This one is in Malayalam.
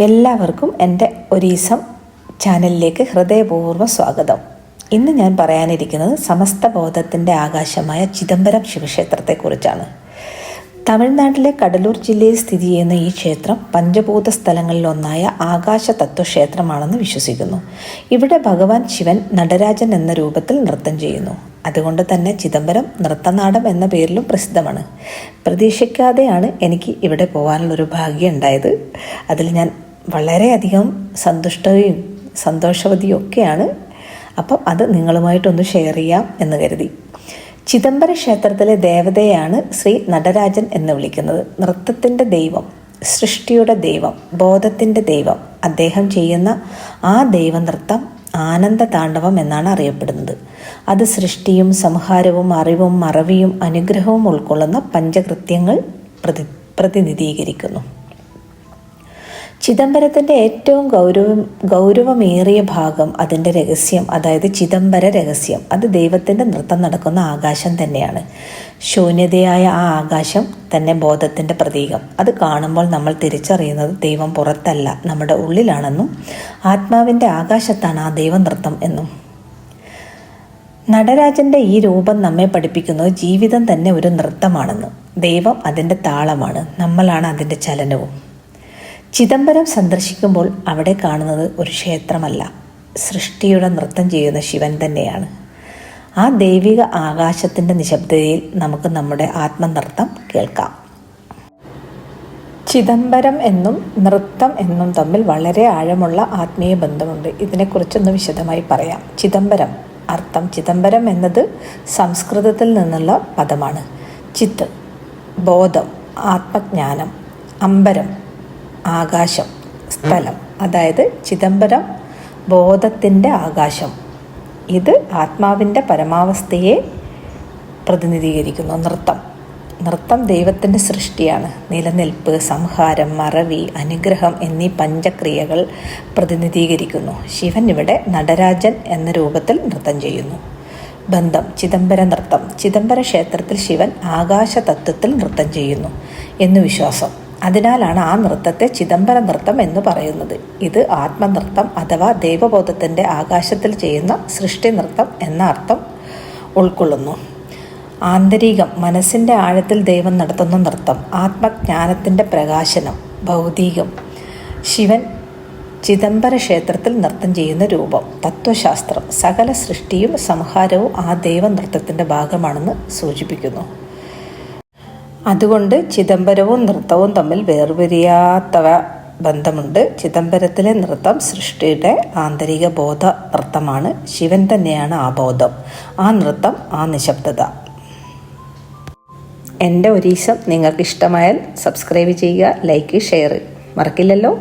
എല്ലാവർക്കും എന്റെ ഒരീസം ചാനലിലേക്ക് ഹൃദയപൂർവ സ്വാഗതം. ഇന്ന് ഞാൻ പറയാനിരിക്കുന്നത് സമസ്ത ബോധത്തിന്റെ ആകാശമായ ചിദംബരം ശിവക്ഷേത്രത്തെക്കുറിച്ചാണ്. തമിഴ്നാട്ടിലെ കടലൂർ ജില്ലയിൽ സ്ഥിതി ചെയ്യുന്ന ഈ ക്ഷേത്രം പഞ്ചഭൂത സ്ഥലങ്ങളിലൊന്നായ ആകാശ തത്വക്ഷേത്രമാണെന്ന് വിശ്വസിക്കുന്നു. ഇവിടെ ഭഗവാൻ ശിവൻ നടരാജൻ എന്ന രൂപത്തിൽ നൃത്തം ചെയ്യുന്നു. അതുകൊണ്ട് തന്നെ ചിദംബരം നൃത്തനാടം എന്ന പേരിലും പ്രസിദ്ധമാണ്. പ്രതീക്ഷിക്കാതെയാണ് എനിക്ക് ഇവിടെ പോകാനുള്ളൊരു ഭാഗ്യം ഉണ്ടായത്. അതിൽ ഞാൻ വളരെയധികം സന്തുഷ്ടയും സന്തോഷവതിയും ഒക്കെയാണ്. അപ്പം അത് നിങ്ങളുമായിട്ടൊന്ന് ഷെയർ ചെയ്യാം എന്ന് കരുതി. ചിദംബര ക്ഷേത്രത്തിലെ ദേവതയാണ് ശ്രീ നടരാജൻ എന്ന് വിളിക്കുന്നത്. നൃത്തത്തിന്റെ ദൈവം സൃഷ്ടിയുടെ ദൈവം ബോധത്തിന്റെ ദൈവം അദ്ദേഹം ചെയ്യുന്ന ആ ദൈവനൃത്തം ആനന്ദ താണ്ഡവം എന്നാണ് അറിയപ്പെടുന്നത്. അത് സൃഷ്ടിയും സംഹാരവും അറിവും മറവിയും അനുഗ്രഹവും ഉൾക്കൊള്ളുന്ന പഞ്ചകൃത്യങ്ങൾ പ്രതി പ്രതിനിധീകരിക്കുന്നു. ചിദംബരത്തിന്റെ ഏറ്റവും ഗൗരവം ഗൗരവമേറിയ ഭാഗം അതിന്റെ രഹസ്യം അതായത് ചിദംബര രഹസ്യം. അത് ദൈവത്തിന്റെ നൃത്തം നടക്കുന്ന ആകാശം തന്നെയാണ്. ശൂന്യതയായ ആ ആകാശം തന്നെ ബോധത്തിന്റെ പ്രതീകം. അത് കാണുമ്പോൾ നമ്മൾ തിരിച്ചറിയുന്നത് ദൈവം പുറത്തല്ല നമ്മുടെ ഉള്ളിലാണെന്നും ആത്മാവിന്റെ ആകാശത്താണ് ആ ദൈവനൃത്തം എന്നും. നടരാജന്റെ ഈ രൂപം നമ്മെ പഠിപ്പിക്കുന്നത് ജീവിതം തന്നെ ഒരു നൃത്തമാണെന്ന്. ദൈവം അതിന്റെ താളമാണ് നമ്മളാണ് അതിന്റെ ചലനവും. ചിദംബരം സന്ദർശിക്കുമ്പോൾ അവിടെ കാണുന്നത് ഒരു ക്ഷേത്രമല്ല. സൃഷ്ടിയുടെ നൃത്തം ചെയ്യുന്ന ശിവൻ തന്നെയാണ്. ആ ദൈവിക ആകാശത്തിന്റെ നിശബ്ദതയിൽ നമുക്ക് നമ്മുടെ ആത്മനൃത്തം കേൾക്കാം. ചിദംബരം എന്നും നൃത്തം എന്നും തമ്മിൽ വളരെ ആഴമുള്ള ആത്മീയ ബന്ധമുണ്ട്. ഇതിനെക്കുറിച്ചൊന്ന് വിശദമായി പറയാം. ചിദംബരം അർത്ഥം ചിദംബരം എന്നത് സംസ്കൃതത്തിൽ നിന്നുള്ള പദമാണ്. ചിത്ത് ബോധം ആത്മജ്ഞാനം അമ്പരം ആകാശം സ്ഥലം അതായത് ചിദംബരം ബോധത്തിന്റെ ആകാശം. ഇത് ആത്മാവിന്റെ പരമാവസ്ഥയെ പ്രതിനിധീകരിക്കുന്നു. നൃത്തം. നൃത്തം ദൈവത്തിന്റെ സൃഷ്ടിയാണ്. നിലനിൽപ്പ് സംഹാരം മറവി അനുഗ്രഹം എന്നീ പഞ്ചക്രിയകൾ പ്രതിനിധീകരിക്കുന്നു. ശിവൻ ഇവിടെ നടരാജൻ എന്ന രൂപത്തിൽ നൃത്തം ചെയ്യുന്നു. ബന്ധം. ചിദംബര നൃത്തം. ചിദംബര ക്ഷേത്രത്തിൽ ശിവൻ ആകാശ തത്വത്തിൽ നൃത്തം ചെയ്യുന്നു. എന്ന് വിശ്വാസം. അതിനാലാണ് ആ നൃത്തത്തെ ചിദംബര നൃത്തം എന്ന് പറയുന്നത്. ഇത് ആത്മനൃത്തം അഥവാ ദൈവബോധത്തിന്റെ ആകാശത്തിൽ ചെയ്യുന്ന സൃഷ്ടി നൃത്തം എന്ന അർത്ഥം ഉൾക്കൊള്ളുന്നു. ആന്തരികം മനസ്സിന്റെ ആഴത്തിൽ ദൈവം നടത്തുന്ന നൃത്തം ആത്മജ്ഞാനത്തിന്റെ പ്രകാശനം ഭൗതികം ശിവൻ ചിദംബര ക്ഷേത്രത്തിൽ നൃത്തം ചെയ്യുന്ന രൂപം തത്വശാസ്ത്രം സകല സൃഷ്ടിയും സംഹാരവും ആ ദൈവ നൃത്തത്തിന്റെ ഭാഗമാണെന്ന് സൂചിപ്പിക്കുന്നു. അതുകൊണ്ട് ചിദംബരവും നൃത്തവും തമ്മിൽ വേർപിരിയാത്തവ ബന്ധമുണ്ട്. ചിദംബരത്തിലെ നൃത്തം സൃഷ്ടിയുടെ ആന്തരിക ബോധ നൃത്തമാണ്. ശിവൻ തന്നെയാണ് ആ ബോധം ആ നൃത്തം ആ നിശബ്ദത. എന്റെ ഒരീസം നിങ്ങൾക്ക് ഇഷ്ടമായാൽ സബ്സ്ക്രൈബ് ചെയ്യുക ലൈക്ക് ഷെയർ മറക്കില്ലല്ലോ.